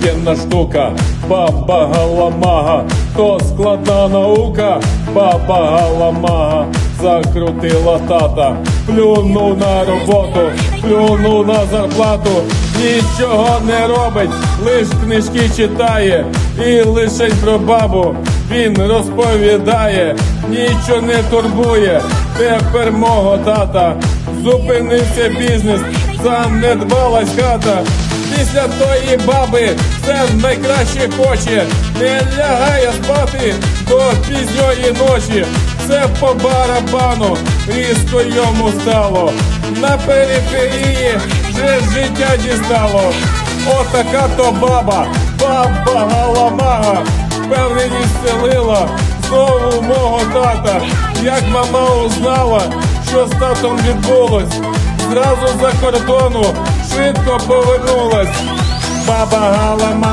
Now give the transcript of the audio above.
бабкина штука, баба галамага, то складна наука, баба галамага, закрутила тата, плюнув на роботу, плюнув на зарплату, нічого не робить, лиш книжки читає, і лише про бабу. Він розповідає, нічого не турбує, тепер мого тата, зупинився бізнес, занедбалась хата. Після тої баби все найкраще хоче, не лягає спати до пізньої ночі. Все по барабану, різко йому стало. На периферії вже життя дістало. Отака то баба, баба галамага, впевненість селила знову мого тата. Як мама узнала, що з татом відбулось, зразу за кордону швидко повернулась. Баба галамага.